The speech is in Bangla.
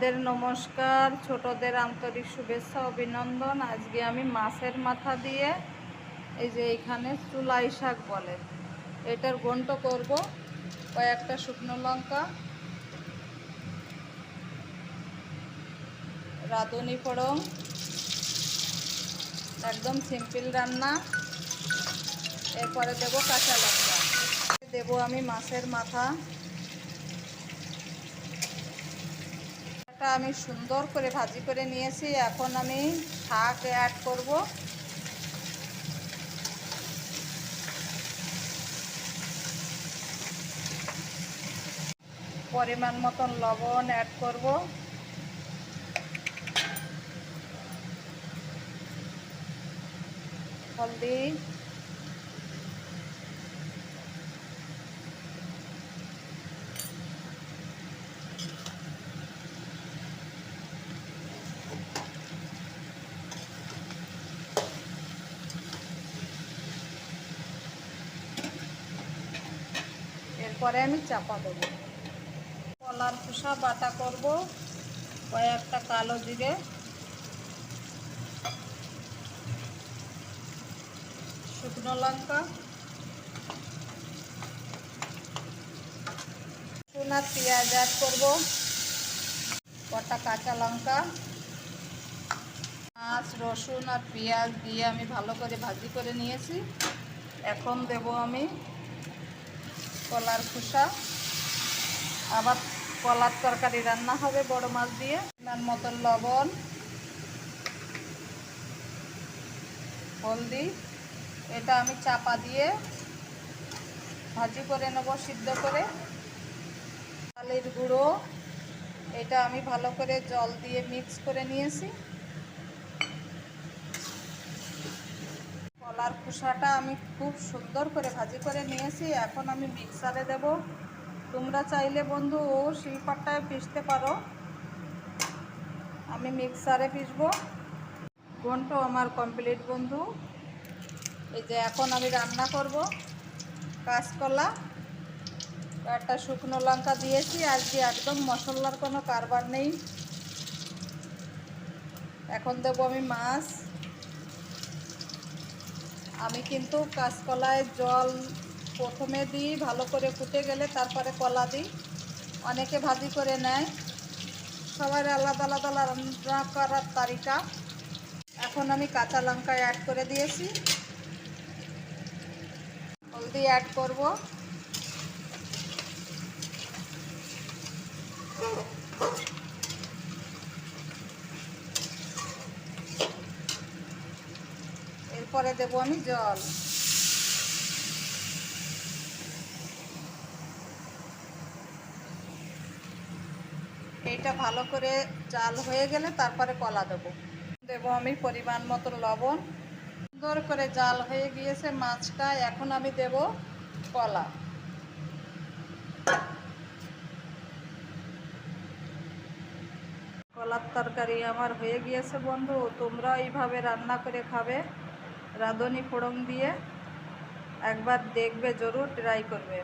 বড়দের নমস্কার, ছোটদের আন্তরিক শুভেচ্ছা, অভিনন্দন। আজকে আমি মাছের মাথা দিয়ে এই যে এইখানে চুলাই শাক বলে, এটার গন্ট করব কয়েকটা শুকনো লঙ্কা, রাঁধুনি ফোড়ন, একদম সিম্পল রান্না। এরপরে দেব কাঁচা লঙ্কা। দেব আমি মাছের মাথা। এটা আমি সুন্দর করে ভাজি করে নিয়েছি। এখন আমি শাক অ্যাড করব। পরিমাণ মতন লবণ অ্যাড করব। হলদি এরপরে আমি চাপা দেবো। কলার খোসা, বাটা করব, কয়েকটা কালো জিরে। শুকনো লঙ্কা। সোনা পেঁয়াজ অ্যাড করব, কটা কাঁচা লঙ্কা। মাছ রসুন আর পেঁয়াজ দিয়ে আমি ভালো করে ভাজি করে নিয়েছি। এখন দেব আমি কলার খোসা, আবার কলার তরকারি রান্না হবে বড় মাছ দিয়ে পরিমাণ মতন লবণ, হলদি, এটা আমি চাপা দিয়ে ভাজি করে নেব, সিদ্ধ করে। চালের গুঁড়ো, এটা আমি ভালো করে জল দিয়ে মিক্স করে নিয়েছি। কলার খোসাটা আমি খুব সুন্দর করে ভাজি করে নিয়েছি। এখন আমি মিক্সারে দেব। তোমরা চাইলে বন্ধু ও শিলপাটায় পিষতে পারো। আমি মিক্সারে পিসবো ঘন্ট আমার কমপ্লিট বন্ধু। এই যে এখন আমি রান্না করব। কাঁচকলা, একটা শুকনো লঙ্কা দিয়েছি। আজকে একদম মশলার কোনো কারবার নেই। এখন দেবো আমি মাছ। আমি কিন্তু কাঁচকলায় জল প্রথমে দিই, ভালো করে ফুটে গেলে তারপরে কলা দিই। অনেকে ভাজি করে নেয়। সবার আলাদা আলাদা রান্না করার তালিকা এখন আমি কাঁচা লঙ্কা অ্যাড করে দিয়েছি। হলদি অ্যাড করব। এরপরে দেবো আমি জল। এইটা ভালো করে চাল হয়ে গেলে তারপরে কলা দেবো। দেবো আমি পরিমাণ মতো লবণ। সুন্দর করে জাল হয়ে গিয়েছে মাছটা, এখন আমি দেব কলা। কলার তরকারি আমার হয়ে গিয়েছে বন্ধু, তোমরা এইভাবে রান্না করে খাবে। রাঁধুনি ফোড়ন দিয়ে একবার দেখবে জরুর ট্রাই করবে।